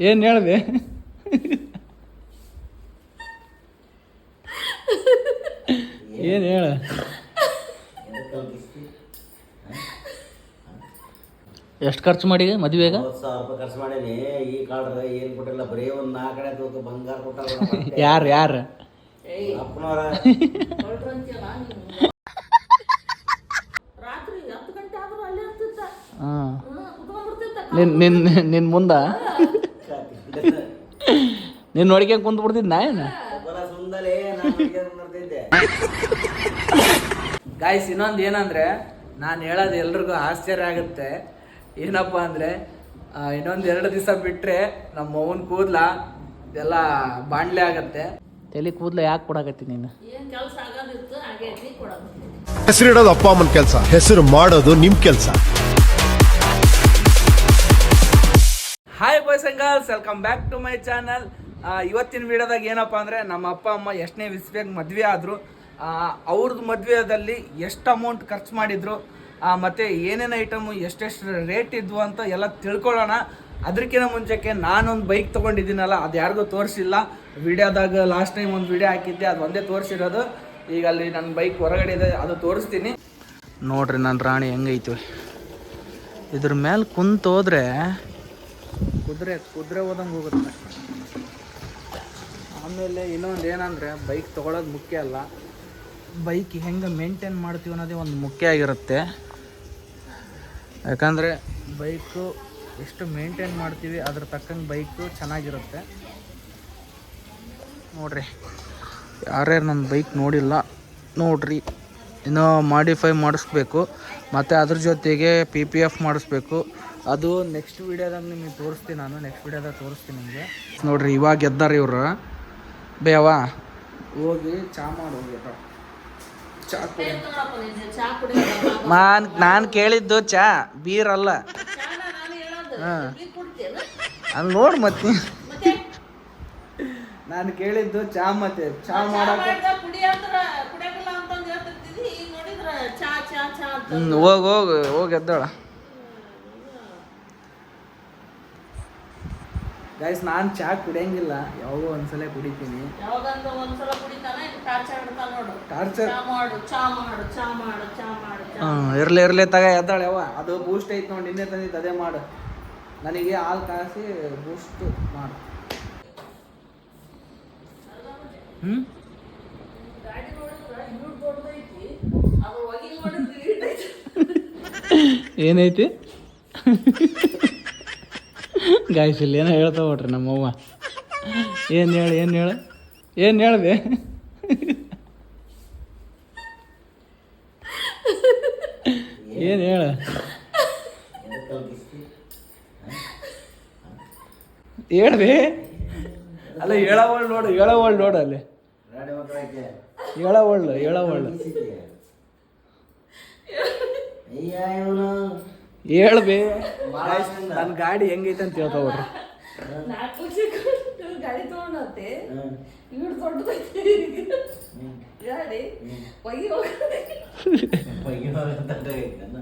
ಏನು ಹೇಳಿದೆ? ಏನು ಹೇಳ? ಎಷ್ಟು ಖರ್ಚು ಮಾಡಿ ಮದುವೆಗ? ಖರ್ಚು ಮಾಡೀನಿ ಈ ಕಾರ್ಡ್ ಏನು ಕೊಟ್ಟಿಲ್ಲ ಬರೀ ಒಂದು ನಾಲ್ಕಡೆ ಕಡೆ ತೂಕ ಬಂಗಾರ ಕೊಟ್ಟಾರ ಯಾರು ಯಾರು ಅಪ್ಪನವರ ರಾತ್ರಿ ನಿನ್ನ ಗಂಟೆ ಆದ್ರೂ ಅಲ್ಲೇ ಇರ್ತಿದ್ದ ಹಾಂ ಕುತ್ಕೊಂಡ್ಬಿಡ್ತಿದ್ದ ನಿನ್ ನಿನ್ ನಿನ್ನ ಮುಂದ ನಿನ್ನ ನೋಡ್ಕೊಂಡು ಕುಂತು ಏನು? ಸುಂದಲೇ ನಾನು ಅಡ್ಗೆ ಗಾಯ್ಸ್ ಇನ್ನೊಂದು ಏನಂದ್ರೆ ನಾನು ಹೇಳೋದು ಎಲ್ರಿಗೂ ಆಶ್ಚರ್ಯ ಆಗುತ್ತೆ. ಏನಪ್ಪ ಅಂದರೆ ಇನ್ನೊಂದು ಎರಡು ದಿವಸ ಬಿಟ್ಟರೆ ನಮ್ಮ ಅವ್ವನ ಕೂದಲ ಎಲ್ಲ ಬಾಂಡ್ಲೆ ಆಗತ್ತೆ. ತಲೆ ಕೂದಲ ಯಾಕೆ ಕೊಡಾಕತ್ತಿ ನೀನು? ಹೆಸರು ಕೆಲಸ ಆಗೋದಿತ್ತು ಹಾಗೆ ನೀ ಕೊಡೋದು. ಹೆಸರಿಡೋದು ಅಪ್ಪ ಅಮ್ಮನ ಕೆಲಸ ಹೆಸರು ಮಾಡೋದು ನಿಮ್ಮ ಕೆಲಸ. Hi boys and girls welcome back to my channel ಇವತ್ತಿನ ವಿಡಿಯೋದಾಗ ಏನಪ್ಪ ಅಂದರೆ ನಮ್ಮ ಅಪ್ಪ, ಅಮ್ಮ ಎಷ್ಟನೇ ವಿಸ್ಬೇಗೆ ಮದುವೆ ಆದರು ಅವ್ರದ್ದು ಮದುವೆದಲ್ಲಿ ಎಷ್ಟು ಅಮೌಂಟ್ ಖರ್ಚು ಮಾಡಿದ್ರು ಮತ್ತು ಏನೇನು ಐಟಮು ಎಷ್ಟೆಷ್ಟು ರೇಟ್ ಇದ್ವು ಅಂತ ಎಲ್ಲ ತಿಳ್ಕೊಳ್ಳೋಣ. ಅದಕ್ಕಿಂತ ಮುಂಚೆಕ್ಕೆ ನಾನೊಂದು ಬೈಕ್ ತೊಗೊಂಡಿದ್ದೀನಲ್ಲ, ಅದು ಯಾರಿಗೂ ತೋರಿಸಿಲ್ಲ. ವಿಡಿಯೋದಾಗ ಲಾಸ್ಟ್ ಟೈಮ್ ಒಂದು ವಿಡಿಯೋ ಹಾಕಿದ್ದೆ, ಅದು ಒಂದೇ ತೋರಿಸಿರೋದು. ಈಗ ಅಲ್ಲಿ ನನ್ನ ಬೈಕ್ ಹೊರಗಡೆ ಇದೆ, ಅದು ತೋರಿಸ್ತೀನಿ. ನೋಡ್ರಿ ನನ್ನ ರಾಣಿ ಹೆಂಗೈತಿ. ಇದ್ರ ಮೇಲೆ ಕುಂತೋದ್ರೆ ಕುದುರೆ ಕುದುರೆ ಹೋದಂಗೆ ಹೋಗುತ್ತೆ. ಆಮೇಲೆ ಇನ್ನೊಂದು ಏನಂದರೆ ಬೈಕ್ ತೊಗೊಳೋದು ಮುಖ್ಯ ಅಲ್ಲ. ಬೈಕ್ ಹೆಂಗೆ ಮೇಂಟೈನ್ ಮಾಡ್ತೀವಿ ಅನ್ನೋದೇ ಒಂದು ಮುಖ್ಯ ಆಗಿರುತ್ತೆ. ಯಾಕಂದರೆ ಬೈಕು ಎಷ್ಟು ಮೇಂಟೈನ್ ಮಾಡ್ತೀವಿ, ಅದ್ರ ತಕ್ಕಂಗೆ ಬೈಕು ಚೆನ್ನಾಗಿರುತ್ತೆ. ನೋಡ್ರಿ, ಯಾರ್ಯಾರು ನನ್ನ ಬೈಕ್ ನೋಡಿಲ್ಲ, ನೋಡ್ರಿ. ಇನ್ನೂ ಮಾಡಿಫೈ ಮಾಡಿಸ್ಬೇಕು, ಮತ್ತು ಅದ್ರ ಜೊತೆಗೆ ಪಿ ಪಿ ಎಫ್ ಮಾಡಿಸ್ಬೇಕು. ಅದು ನೆಕ್ಸ್ಟ್ ವೀಡಿಯೋದಾಗ ನಿಮಗೆ ತೋರಿಸ್ತೀನಿ ನಾನು ನೆಕ್ಸ್ಟ್ ವೀಡಿಯೋದಾಗ ತೋರಿಸ್ತೀನಿ ನಿಮಗೆ. ನೋಡ್ರಿ, ಇವಾಗ ಗೆದ್ದಾರೆ ಇವ್ರು. ಬೇವ? ಹೋಗಿ ಚಾ ಮಾಡಿ ಹೋಗಿ ಬಾ. ಚಾ ಮಾನ್ ನಾನು ಕೇಳಿದ್ದು ಚಾ ಬೀರ್ ಅಲ್ಲ ಚಾನ ನಾನು ಹೇಳೋದು ಹಾಂ. ಅಲ್ಲಿ? ನೋಡಿ ಮತ್ತೆ. ನಾನು ಕೇಳಿದ್ದು ಚಾ ಮತ್ತೆ ಚಾ ಮಾಡೋಕೆ ಹೋಗಿ ಹೋಗಿ ಹೋಗಿ ಎದ್ದಾಳ. ಗೈಸ್ ನಾನು ಚಾ ಕುಡಿಯಂಗಿಲ್ಲ. ಯಾವಾಗೋ ಒಂದ್ಸಲ ಕುಡಿತೀನಿ. ಯಾವಾಗಂದ್ರ ಒಂದ್ಸಲ ಕುಡಿತಾನ ಟಾರ್ಚರ್ ಇಡ್ತಾನ ನೋಡು. ಟಾರ್ಚರ್ ಚಾ ಮಾಡು ಚಾ ಮಾಡು ಚಾ ಮಾಡು ಚಾ ಮಾಡು ಚಾ ಇರ್ಲಿ ಇರ್ಲಿ ತಗ ಎದ್ದಾಳೆ ಯಾವ ಅದು ಬೂಸ್ಟ್ ಐತೆ ನೋಡಿ ನಿನ್ನೆ ತಂದಿದ್ದು ಅದೇ ಮಾಡು. ನನಗೆ ಹಾಲು ಕಾಸಿ ಬೂಸ್ಟ್ ಮಾಡು. ಹ್ಮ್? ಗಾಡಿ ನೋಡಿದ್ರ ಇನ್ನೂ ದೊಡ್ಡದೈತಿ ಅದು ಒಗಿ ನೋಡಿದ್ರೆ ಈಟೈತಿ ಏನೈತಿ ಗಾಯ್ಸ್ ಇಲ್ಲಿ ಏನೋ ಹೇಳ್ತಾ ನಮ್ಮ ನಮ್ಮವ್ವ. ಏನು ಹೇಳು ಏನು ಹೇಳು? ಏನು ಹೇಳಿದೆ? ಏನು ಹೇಳು? ಹೇಳ್ರಿ ಅಲ್ಲ ಹೇಳವಳ್ ನೋಡು ಹೇಳವಳ್ ನೋಡು ಅಲ್ಲಿ. ಗಾಡಿ ಮಕ್ಕಳಕ್ಕೆ ಹೇಳ್ಬೇ. ನನ್ನ ಗಾಡಿ ಹೆಂಗೈತೆ ಅಂತ ಹೇಳ್ತಾವ್ರಿ ಬಿಡ್ರಿ ನಾಲ್ಕು ಕೊಟ್ಟು ಗಾಡಿ ತಗೊಂಡತ್ತೆ. ಇವ್ರು ದೊಡ್ಡದೈತಿ ಗಾಡಿ ಐತನ.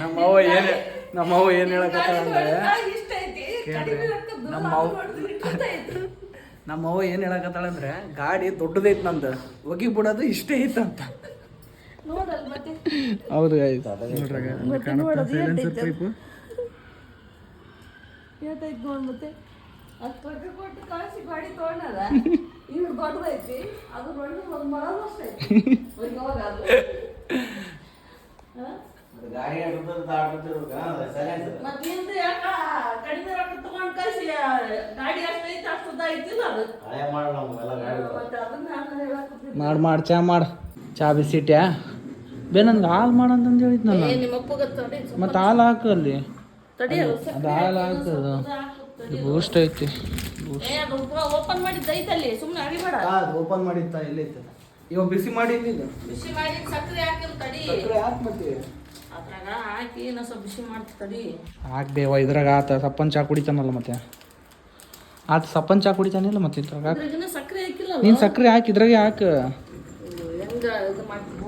ನಮ್ಮವ್ವ ಏನು ನಮ್ಮವ್ವ ಏನು ಹೇಳಕತ್ತಾಳ ಅಂದ್ರೆ ಇಷ್ಟ ಐತಿ ಕೇಳ್ರಿ. ಕಡಿಮೆ ರೊಕ್ಕದ್ದು ನಮ್ಮ ನಾವು ಅವ್- ಮಾಡಿದ್ವಿ ಇಷ್ಟೊತ್ತಾಯ್ತು. ನಮ್ಮವ್ವ ಏನು ಹೇಳಕತ್ತಾಳಂದ್ರೆ ಗಾಡಿ ದೊಡ್ಡದೈತೆ ನಂದು ಒಗಿ ಬಿಡೋದು ಇಷ್ಟೇ ಐತಂತ ಹೌದು ಮತ್ತೆ ನೋಡೋದು ಎಷ್ಟೈತೆ ಎಷ್ಟೈತೆ ನೋಡ್ ಮತ್ತೆ? ಹತ್ತು ರೊಕ್ಕ ಕೊಟ್ಟು ಕಳಿಸಿ ಗಾಡಿ ತಗೊಂಡದ ಇವ್ರು ದೊಡ್ಡದೈತಿ ಅದು ದೊಡ್ಡ ಒಂದು ಮರದು ಅಷ್ಟೈತಿ ಹೋಗಿ ಹೋಗ ಅದು ಹಾ? ಅದು ಗಾಡಿ ಆಡ್ಬಿಟ್ಟು ಆಡ್ಬಿಟ್ಟಿರ್ಬೇಕ ಸೈಲೆನ್ಸ್ ಮತ್ತೇನ್ರಿ ಯಾಕ? ಕಡಿಮೆ ರೊಕ್ಕ ತಗೊಂಡ್ ಕಳ್ಸಿ ಗಾಡಿ ಅಷ್ಟೈತಿ ಅಷ್ಟುದ್ದ ಐತಿಲ್ಲ ಅದು? ಹಳೆ ಮಾಡೋಣ ನಮ್ಗೆಲ್ಲ ಗಾಡಿ ಮತ್ತೆ ಅದನ್ನ ನಾನು ಹೇಳಕತ್ತೀನಿ ಮಾಡಿ ಮಾಡಿ ಚಾ ಮಾಡ್. ಚಾ ಬಿಸಿಟ್ಯಾ ಬೇ ನನ್ಗೆ ಹಾಲು ಮಾಡಂತಂದು ಹೇಳಿದ್ನಲ್ಲ. ನಾನು ಏ ನಿಮ್ಮ ಅಪ್ಪಗ ತಡಿ ಮತ್ತೆ ಹಾಲು ಹಾಕು ಅಲ್ಲಿ ತಡಿ ಅದು ಹಾಲು ಹಾಕದು. ಬೂಸ್ಟ್ ಐತಿ ಬೂಸ್ಟ್ ಏ ಅದು ಓಪನ್ ಮಾಡಿದ್ದು ಐತಲ್ಲಿ ಸುಮ್ಮನೆ ಅರಿಬೇಡ ಓಪನ್ ಮಾಡಿತ್ತ ಎಲ್ಲೈತೆ ಇವಾಗ ಬಿಸಿ ಮಾಡಿದ್ದು ಬಿಸಿ ಮಾಡಿ ಸಕ್ಕರೆ ಹಾಕಿಲ್ಲ ತಡಿ. ಹಾಕಿ ಮತ್ತೆ. ಅದ್ರಾಗ ಹಾಕಿ ಇನ್ನೂ ಸ್ವಲ್ಪ ಬಿಸಿ ಮಾಡ್ತಿ ತಡಿ. ಹಾಕ್ದೇವ ಇದ್ರಾಗ ಆತ ಸಪ್ಪನ್ ಚಾ ಕುಡಿತಾನಲ್ಲ ಮತ್ತೆ. ಆತ ಸಪ್ಪನ್ ಚಾ ಕುಡಿತಾನಿಲ್ಲ ಮತ್ತೆ ಇದ್ರಾಗ. ನೀನು ಸಕ್ಕರೆ ಹಾಕಿಲ್ಲ ನೀನ್ ಸಕ್ಕರೆ ಹಾಕಿ ಇದ್ರಾಗೆ ಹಾಕು.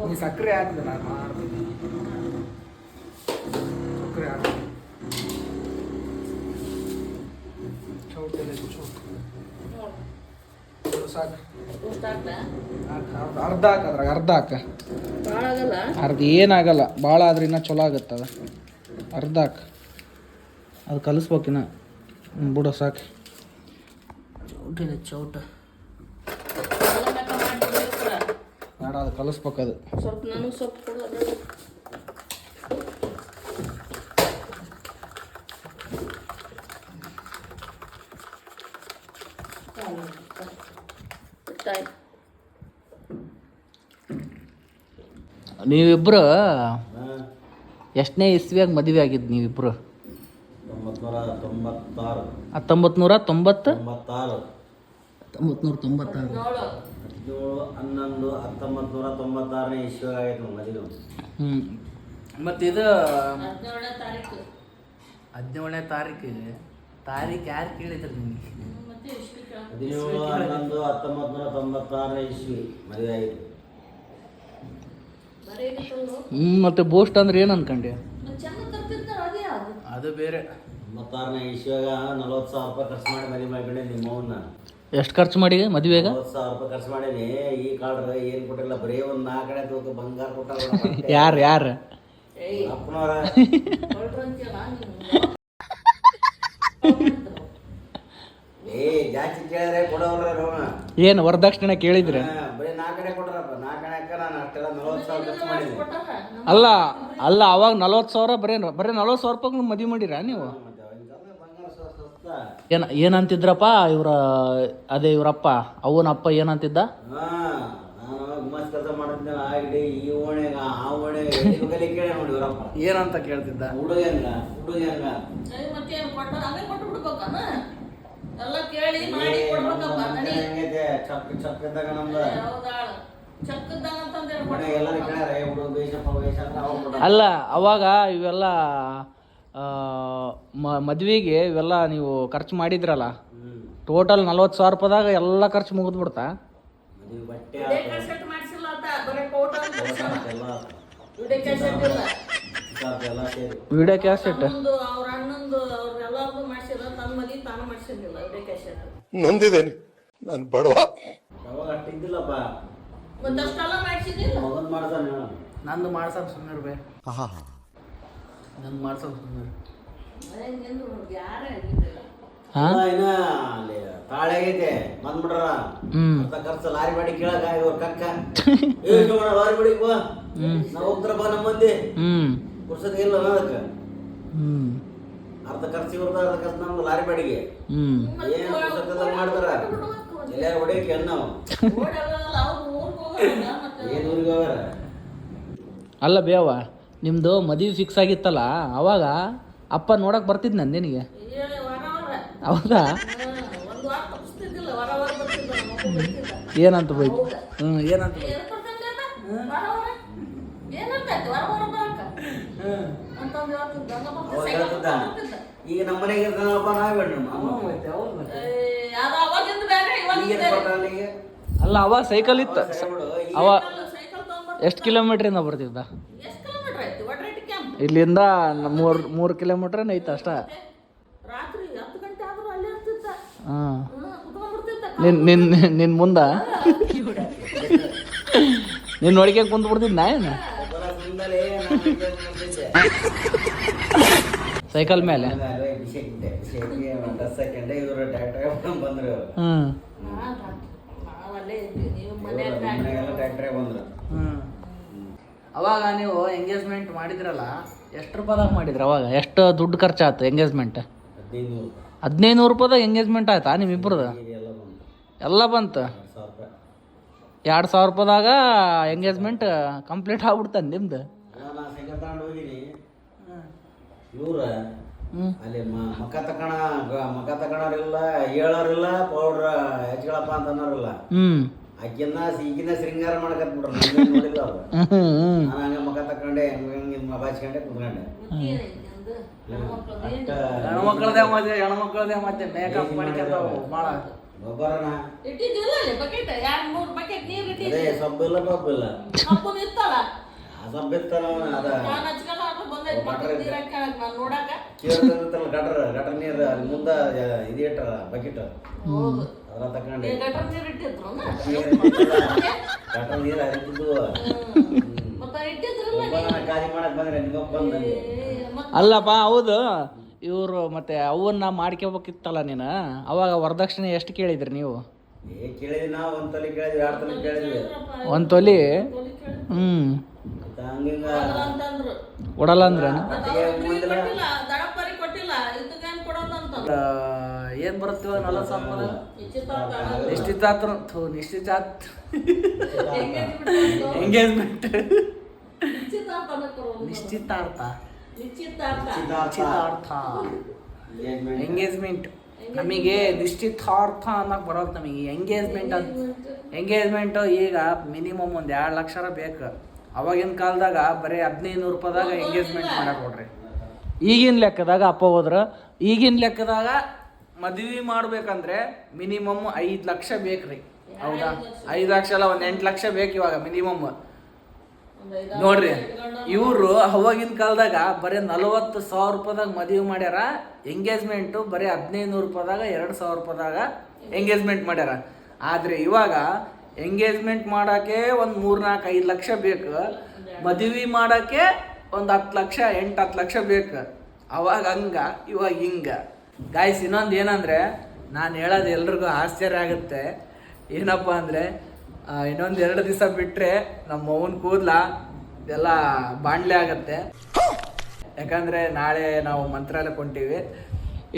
ಇದು ಮಾಡ್ತೀವಿ ನೀ ಸಕ್ಕರೆ ಹಾಕಿದೆ ನಾನು ಮಾಡ್ತೀನಿ. ಸಕ್ಕರೆ ಹಾಕಿ ಸಾಕು. ಅರ್ಧ ಅರ್ಧ ಹಾಕ ಅದ್ರಾಗ ಅರ್ಧ ಹಾಕ. ಭಾಳ ಆಗಲ್ಲ? ಅರ್ಧ ಏನಾಗಲ್ಲ ಭಾಳ ಆದ್ರೆ ಇನ್ನ ಚಲೋ ಆಗತ್ತ ಅದು. ಅರ್ಧ ಹಾಕ. ಅದು ಕಲಿಸ್ಬೇಕಿನ್ನ ಬುಡ ಬಿಡು ಸಾಕು. ಚೌಟಿನ ಚೌಟ. ಬೇಡ ಅದು ಕಲಿಸ್ಬೇಕು ಅದು ಸ್ವಲ್ಪ ನಾನು ಸ್ವಲ್ಪ ಕೊಡು ಆಯ್ತು. ನೀವಿಬ್ರು ಎಷ್ಟನೇ ಇಸ್ವಿಯಾಗ ಮದುವೆ ಆಗಿದ್ದು ನೀವಿಬ್ರು? ತೊಂಬತ್ನೂರ ತೊಂಬತ್ತಾರು. ಹತ್ತೊಂಬತ್ತು ನೂರ ತೊಂಬತ್ತು? ತೊಂಬತ್ತಾರು. ಹತ್ತೊಂಬತ್ತು ನೂರ ತೊಂಬತ್ತಾರು ಹದಿನೇಳು ಹನ್ನೊಂದು ಹತ್ತೊಂಬತ್ತು ನೂರ ತೊಂಬತ್ತಾರನೇ ಇಶ್ಯೂ ಆಗೈತೆ ಮದುವೆ ಹ್ಞೂ ಮತ್ತು ಇದು ಹದಿನೇಳನೇ ತಾರೀಕು ಹದಿನೇಳನೇ ತಾರೀಕಿಗೆ ತಾರೀಕು ಯಾರು ಕೇಳಿದ್ರು ನಿಮಗೆ? ಹದಿನೇಳು ಹನ್ನೊಂದು ಹತ್ತೊಂಬತ್ತು ನೂರ ತೊಂಬತ್ತಾರನೇ ಇಸ್ವಿ ಮದುವೆ ಆಯಿತು ಹ್ಞೂ ಮತ್ತು ಬೋಸ್ಟ್ ಅಂದ್ರೆ ಏನು ಅನ್ಕೊಂಡೆ? ಅದೇ ಅದು. ಅದು ಬೇರೆ. ತೊಂಬತ್ತಾರನೇ ಇಸ್ವಿಯಾಗ ನಲ್ವತ್ತು ಸಾವಿರ ರೂಪಾಯಿ ಖರ್ಚು ಮಾಡಿ ಮದುವೆ ಮಾಡ್ಕೊಂಡೆ ನಿಮ್ಮ ಅವನ್ನ ಎಷ್ಟು ಖರ್ಚು ಮಾಡಿ ಮದುವೆಗೆ? ಸಾವಿರ ರೂಪಾಯಿ ಖರ್ಚು ಮಾಡೀನಿ. ಈ ಕಾಡ್ರ ಏನು ಕೊಟ್ಟಿಲ್ಲ ಬರೀ ಒಂದು ನಾಲ್ಕನೇ ತೂಕ ಬಂಗಾರ ಕೊಟ್ಟಾರ ಯಾರು ಯಾರು? ಅಪ್ಪನವರ. ಏ ಜಾಸ್ತಿ ಕೇಳಿದ್ರೆ ಏನು ವರದಕ್ಷಿಣೆ ಕೇಳಿದ್ರೆ? ಬರೀ ನಾಲ್ಕನೇ ಕೊಟ್ರಪ್ಪ. ನಾಲ್ಕನೇ ನಾನು ಅಷ್ಟೆಲ್ಲ ನಲ್ವತ್ತು ಸಾವಿರ ಖರ್ಚು ಮಾಡಿದ್ದೀನಿ ಅಲ್ಲ ಅಲ್ಲ ಅವಾಗ ನಲ್ವತ್ತು ಸಾವಿರ ಬರೀ ಬರೀ ನಲ್ವತ್ತು ಸಾವಿರ ರೂಪಾಯಿ ಮದುವೆ ಮಾಡಿರಾ ನೀವು ಮತ್ತೆ ಅವಾಗಿನ ಕಾಲದಾಗ ಬಂಗಾರ ಸ- ಸಸ್ತ ಏನ ಏನಂತಿದ್ರಪ್ಪ ಇವ್ರ ಅದೇ ಇವ್ರಪ್ಪ ಏನಂತಿದ್ದ? ಓಣೆಗ ನೋಡಿ ಇವರಪ್ಪ. ಏನಂತ ಕೇಳ್ತಿದ್ದ? ಅಲ್ಲ ಅವಾಗ ಇವೆಲ್ಲ ಮದ್ವೆಗೆ ಇವೆಲ್ಲ ನೀವು ಖರ್ಚು ಮಾಡಿದ್ರಲ್ಲ ಟೋಟಲ್ ನಲ್ವತ್ತು ಸಾವಿರ ರೂಪಾಯಿದಾಗ ಎಲ್ಲ ಖರ್ಚು ಮುಗಿದ್ಬಿಡ್ತಾ? Video cassette ನೊಂದಿದ್ದೇನೆ. ನಾನು ಬಡವ. ಅವಾಗ ಅಷ್ಟಿದ್ದಿಲ್ಲಪ್ಪ ಮತ್ತೆ ಬೇ ನಂದು ಮಾಡ್ಸಕ್ ಸುಮ್ಮನೆ ಹಾ? ಇನ್ನ ಅಲ್ಲಿ ಆಗೈತೆ ಹ್ಮ್. ಅಂತ ಖರ್ಚು ಲಾರಿ ಬಾಡಿ ಕೇಳಕ ಇವ್ರ ಕಕ್ಕ. ಏ ನೋಡ ಲಾರಿ ಬಾಡಿಗೆ ಬಾ. ನಾವ್ ಹೋಗ್ತಾರಪ್ಪ ನಮ್ಮ ಮಂದಿ. ಹ್ಮ್. ಪುರ್ಸತ್ ಇಲ್ಲ ಅದಕ್ಕೆ? ಹ್ಮ್. ಅರ್ಧ ಖರ್ಚು ಇವ್ರದ ಅರ್ಧ ಖರ್ಚು ನಮ್ದು ಲಾರಿ ಬಾಡಿಗೆ. ಹ್ಮ್. ಏನ್ ಕುರ್ಸದ ಮಾಡ್ತಾರ? ಎಲ್ಲಾರು ಹೊಡಿಯಕ್ಕೆ ಅನ್ನ ನಾವು? ಏನು ಅವ್ರು ಮತ್ತೆ ಏನ್ ಊರಿಗೆ ಹೋಗ್ಯಾರ? ಅಲ್ಲ ಬೇವ. ನಿಮ್ದು ಮದುವೆ ಫಿಕ್ಸ್ ಆಗಿತ್ತಲ್ಲ ಅವಾಗ ಅಪ್ಪ ನೋಡಕ್ಕೆ ಬರ್ತಿದ್ ನಾನು ನಿನಗೆ ಹೌದಾ? ಏನಂತ ಬೈತು ಹ್ಮ್ ಏನಂತ. ಈಗ ನಮ್ಮ ಮನೆಗೆ ಇರ್ತಾನಪ್ಪ ಅಲ್ಲ ಅವಾಗ ಸೈಕಲ್ ಇತ್ತು. ಅವ ಎಷ್ಟು ಕಿಲೋಮೀಟ್ರಿಂದ ಬರ್ತಿದ್ದ? ಇಲ್ಲಿಂದ ಮೂರು ಮೂರು ಕಿಲೋಮೀಟ್ರ್ ಐತೆ ಅಷ್ಟ. ರಾತ್ರಿ ಹತ್ತು ಗಂಟೆ ಆದ್ರೂ ಅಲ್ಲೇ ಇರ್ತಿದ್ದ. ಹಾಂ. ಹ್ಮ್, ಕುತ್ಕೊಂಡ್ಬಿಡ್ತಿದ್ದ ನಿನ್ ನಿನ್ ನಿನ್ ಮುಂದ? ನಿನ್ ನೋಡ್ಕೊಂಡ್ ಕುಂತ್ ಏನು? ನಾನು ಇಲ್ಲೇ ಬಂದಿದ್ದೆ. ಸೈಕಲ್ ಮೇಲೆ ಅಲ್ವೇ ಅವಾಗ ನೀವು ಎಂಗೇಜ್ಮೆಂಟ್ ಮಾಡಿದ್ರಲ್ಲ? ಎಷ್ಟು ರೂಪಾಯಿದಾಗ ಮಾಡಿದ್ರ ಅವಾಗ? ಎಷ್ಟು ದುಡ್ಡು ಖರ್ಚಾಯ್ತು ಎಂಗೇಜ್ಮೆಂಟ್ ಹದಿನೈದು ನೂರು ರೂಪಾಯಿದಾಗ ಎಂಗೇಜ್ಮೆಂಟ್ ಆಯ್ತಾ ಬಂತು. ಎಲ್ಲ ಬಂತು? ಎರಡ್ ಸಾವಿರ ರೂಪಾಯಿದಾಗ ಎಂಗೇಜ್ಮೆಂಟ್ ಕಂಪ್ಲೀಟ್ ಆಗ್ಬಿಡ್ತಾನೆ ನಿಮ್ದು? ಅಲ್ಲ, ತಕಣ ತಕಣರಿಲ್ಲ ಹೇಳೋರಿಲ್ಲ ಪೌಡ್ರ್ ಅಂತ ಅನ್ನೋರಿಲ್ಲ ಹ್ಮ್. ಆಕಿನ್ನ ಈಗಿನ ಶೃಂಗಾರ ಮಾಡಕತ್ಬಿಟ್ರು ನೋಡಿಲ್ಲ ಅವ್ರು ಹ್ಮ್ ಹ್ಮ್ ನಾನು ಹಂಗೆ ಮಕ ತಕೊಂಡೆ ಹಂಗೆ ಹಂಗೆ ಬಾಚ್ಕೊಂಡೆ ಕುತ್ಕೊಂಡೆ. ಅಷ್ಟ ಹೆಣ್ಮಕ್ಳದೇ ಮತ್ತೆ ಹೆಣ್ಮಕ್ಳದೇ ಮತ್ತೆ ಮೇಕಪ್ ಮಾಡ್ಕೊಂತಾವು ಭಾಳ ಗೊಬ್ಬರನ? ಅದೇ ಸೊಬ್ಬಿಲ್ಲ ಆ ಸೊಬ್ಬಿತ್ತಲ್ಲ ಅದ ಹಚ್ಕೊಂಡ ನೋಡಾಕ. ಕೇಳ್ತಿರ್ತಲ್ಲ ಗಟ್ರ ಗಟ್ರ ನೀರು ಅಲ್ಲಿ ಮುಂದೆ ಇದು ಇಟ್ಟಾರ ಬಕೆಟ್ ಹೌದು. ಅದ್ರ ತಕೊಂಡೆ ಏ ಗಟರ್ ನೀರ್ ಇಟ್ಟಿದ್ರನ ಗಟ್ರ ನೀರು ಹರಿತಿದ್ವು ಮತ್ತ ಇಟ್ಟಿದ್ರಲ್ಲ ಒಬ್ಬ ಖಾಲಿ ಮಾಡಕ್ ಬಂದ್ರೆ ಬಂದ ಅಲ್ಲಪ್ಪ ಹೌದು. ಇವರು ಮತ್ತೆ ಅವನ್ನ ಮಾಡ್ಕೋಬೇಕಿತ್ತಲ್ಲ ನೀನು? ಅವಾಗ ವರದಕ್ಷಿಣೆ ಎಷ್ಟು ಕೇಳಿದ್ರಿ ನೀವು? ಏ ಕೇಳಿದ್ವಿ ನಾವು. ಒಂದ್ ತಲೆ ಕೇಳಿದ್ವಿ ಎರಡು ತಲೆ ಕೇಳಿದ್ವಿ. ಒಂದು ತೊಲಿ? ಹ್ಞೂ ಕೊಡಲ್ಲ ಅಂದ್ರೆ ಮತ್ತ ಅವ್ರಿಗೆ ಕೊಟ್ಟಿಲ್ಲ ದಡಪ್ಪರಿ ಕೊಟ್ಟಿಲ್ಲ ಇದಕ್ಕೇನ್ ಕೊಡೋದಂತ ಏನು ಬರುತ್ತೆ ನಲವತ್ತು ಸಾವಿರ ನಿಶ್ಚಿತಾರ್ಥ ನಿಶ್ಚಿತಾರ್ಥ ಥು ನಿಶ್ಚಿತಾರ್ಥ. ಎಂಗೇಜ್ಮೆಂಟ್ ನಿಶ್ಚಿತಾರ್ಥ ನಿಶ್ಚಿತಾರ್ಥ. ಎಂಗೇಜ್ಮೆಂಟ್ ನಮಗೆ ನಿಶ್ಚಿತಾರ್ಥ ಅನ್ನಕ್ ಬರೋದು ನಮಗೆ. ಎಂಗೇಜ್ಮೆಂಟ್ ಅಂತ ಎಂಗೇಜ್ಮೆಂಟ್ ಈಗ ಮಿನಿಮಮ್ ಒಂದು ಎರಡು ಲಕ್ಷರ ಬೇಕು. ಅವಾಗಿನ ಕಾಲದಾಗ ಬರೀ ಹದಿನೈದು ನೂರು ರೂಪಾಯಿದಾಗ ಎಂಗೇಜ್ಮೆಂಟ್ ಮಾಡಕ್ ಕೊಡ್ರಿ ಈಗಿನ ಲೆಕ್ಕದಾಗ ಅಪ್ಪ ಹೋದ್ರ, ಈಗಿನ ಲೆಕ್ಕದಾಗ ಮದುವೆ ಮಾಡ್ಬೇಕಂದ್ರೆ ಮಿನಿಮಮ್ ಐದು ಲಕ್ಷ ಬೇಕ್ರಿ. ಹೌದಾ? ಐದು ಲಕ್ಷ ಅಲ್ಲ, ಒಂದು ಎಂಟು ಲಕ್ಷ ಬೇಕು ಇವಾಗ ಮಿನಿಮಮ್. ನೋಡ್ರಿ, ಇವರು ಅವಾಗಿನ ಕಾಲದಾಗ ಬರೀ ನಲವತ್ತು ಸಾವಿರ ರೂಪಾಯಿದಾಗ ಮದುವೆ ಮಾಡ್ಯಾರ, ಎಂಗೇಜ್ಮೆಂಟು ಬರೀ ಹದಿನೈದು ನೂರು ರೂಪಾಯಿದಾಗ, ಎರಡು ಸಾವಿರ ರೂಪಾಯಿದಾಗ ಎಂಗೇಜ್ಮೆಂಟ್ ಮಾಡ್ಯಾರ. ಆದರೆ ಇವಾಗ ಎಂಗೇಜ್ಮೆಂಟ್ ಮಾಡೋಕ್ಕೆ ಒಂದು ಮೂರ್ನಾಲ್ಕು ಐದು ಲಕ್ಷ ಬೇಕು, ಮದುವೆ ಮಾಡೋಕ್ಕೆ ಒಂದು ಹತ್ತು ಲಕ್ಷ ಎಂಟು ಹತ್ತು ಲಕ್ಷ ಬೇಕು. ಅವಾಗ ಹಂಗ ಇವಾಗ ಹಿಂಗ. ಗಾಯ್ಸ್ ಇನ್ನೊಂದು ಏನಂದರೆ ನಾನು ಹೇಳೋದು ಎಲ್ರಿಗೂ ಆಶ್ಚರ್ಯ ಆಗುತ್ತೆ. ಏನಪ್ಪ ಅಂದರೆ ಇನ್ನೊಂದು ಎರಡು ದಿವಸ ಬಿಟ್ಟರೆ ನಮ್ಮ ಅವನ ಕೂದಲ ಎಲ್ಲ ಬಾಣ್ಲೆ ಆಗುತ್ತೆ. ಯಾಕಂದರೆ ನಾಳೆ ನಾವು ಮಂತ್ರಾಲಯಕ್ಕೆ ಹೊಂಟೀವಿ.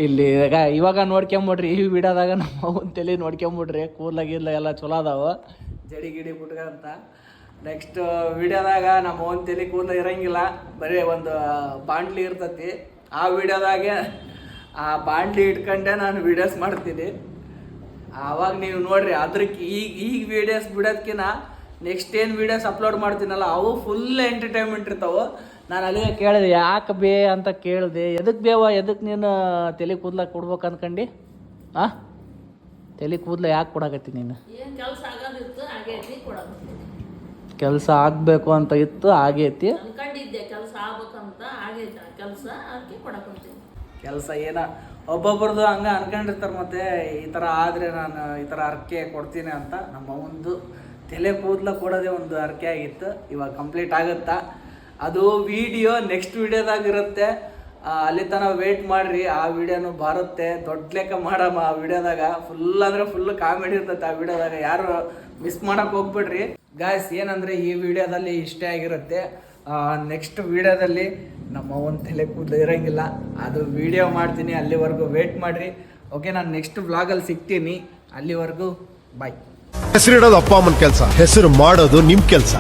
ಇಲ್ಲಿ ಈಗ ಇವಾಗ ನೋಡ್ಕೊಂಬಿಡ್ರಿ ಈ ಬಿಡೋದಾಗ ನಮ್ಮ ಅವನ ತಲೆ ನೋಡ್ಕೊಂಬಿಡ್ರಿ. ಕೂದಲ ಗೀದ್ಲ ಎಲ್ಲ ಚಲೋ ಅದಾವ. ಜಡಿ ಗಿಡಿ ಅಂತ ನೆಕ್ಸ್ಟ್ ವಿಡಿಯೋದಾಗ ನಮ್ಮ ಓನ್ ತಲೆ ಕೂದಲು ಇರಂಗಿಲ್ಲ, ಬರೀ ಒಂದು ಬಾಂಡ್ಲಿ ಇರ್ತತಿ. ಆ ವಿಡಿಯೋದಾಗೆ ಆ ಬಾಂಡ್ಲಿ ಇಟ್ಕೊಂಡೆ ನಾನು ವಿಡಿಯೋಸ್ ಮಾಡ್ತೀನಿ. ಆವಾಗ ನೀವು ನೋಡ್ರಿ, ಅದ್ರಕ್ಕೆ ಈಗ ಈಗ ವಿಡಿಯೋಸ್ ಬಿಡೋದ್ಕಿನ ನೆಕ್ಸ್ಟ್ ಏನು ವಿಡಿಯೋಸ್ ಅಪ್ಲೋಡ್ ಮಾಡ್ತೀನಲ್ಲ, ಅವು ಫುಲ್ ಎಂಟರ್ಟೈನ್ಮೆಂಟ್ ಇರ್ತಾವೆ. ನಾನು ಅಲ್ಲಿಗೆ ಕೇಳಿದೆ, ಯಾಕೆ ಬೇ ಅಂತ ಕೇಳಿದೆ. ಎದಕ್ಕೆ ಬೇವ ಎದಕ್ಕೆ ನೀನು ತಲೆ ಕೂದಲ ಕೊಡ್ಬೇಕು ಅಂದ್ಕೊಂಡು ಹಾಂ ತಲೆ ಕೂದಲ ಯಾಕೆ ಕೊಡಕತ್ತಿ ನೀನು? ಏನ್ ಕೆಲಸ ಆಗಬೇಕು ಅಂತ ಇತ್ತು ಆಗೈತಿ ಅನ್ಕೊಂಡಿದ್ದೆ ಕೆಲಸ ಆಗ್ಬೇಕಂತ ಆಗೈತಿ ಕೆಲಸ ಅದಕ್ಕೆ ಕೊಡಕೊಂತೀನಿ. ಕೆಲಸ ಏನ ಒಬ್ಬೊಬ್ರದ್ದು ಹಂಗೆ ಅನ್ಕೊಂಡಿರ್ತಾರೆ ಮತ್ತೆ ಈ ಥರ ಆದರೆ ನಾನು ಈ ಥರ ಅರ್ಕೆ ಕೊಡ್ತೀನಿ ಅಂತ ನಮ್ಮ ಒಂದು ತಲೆ ಕೂದ್ಲ ಕೊಡೋದೇ ಒಂದು ಅರ್ಕೆ ಆಗಿತ್ತು. ಇವಾಗ ಕಂಪ್ಲೀಟ್ ಆಗುತ್ತಾ? ಅದು ವಿಡಿಯೋ ನೆಕ್ಸ್ಟ್ ವಿಡಿಯೋದಾಗ ಇರುತ್ತೆ. ಆ, ಅಲ್ಲಿ ತನಕ ವೇಟ್ ಮಾಡ್ರಿ, ಆ ವಿಡಿಯೋನು ಬರುತ್ತೆ. ದೊಡ್ಡ ಲೆಕ್ಕ ಮಾಡಮ್ಮ ಆ ವಿಡಿಯೋದಾಗ ಫುಲ್ ಅಂದ್ರೆ ಫುಲ್ ಕಾಮಿಡಿ ಇರ್ತೈತೆ ಆ ವಿಡಿಯೋದಾಗ ಯಾರು ಮಿಸ್ ಮಾಡಕ್ ಹೋಗ್ಬಿಡ್ರಿ. ಗಾಯ್ಸ್ ಏನಂದ್ರೆ ಈ ವಿಡಿಯೋದಲ್ಲಿ ಇಷ್ಟೇ ಆಗಿರುತ್ತೆ. ನೆಕ್ಸ್ಟ್ ವಿಡಿಯೋದಲ್ಲಿ ನಮ್ಮ ಒಂದು ತಲೆ ಕೂದಲು ಇರೋಂಗಿಲ್ಲ. ಅದು ವಿಡಿಯೋ ಮಾಡ್ತೀನಿ, ಅಲ್ಲಿವರೆಗೂ ವೇಟ್ ಮಾಡಿರಿ. ಓಕೆ ನಾನು ನೆಕ್ಸ್ಟ್ ವ್ಲಾಗಲ್ಲಿ ಸಿಗ್ತೀನಿ. ಅಲ್ಲಿವರೆಗೂ ಬಾಯ್ ಹೆಸರಿಡೋದು ಅಪ್ಪ ಅಮ್ಮನ ಕೆಲಸ. ಹೆಸರು ಮಾಡೋದು ನಿಮ್ಮ ಕೆಲಸ.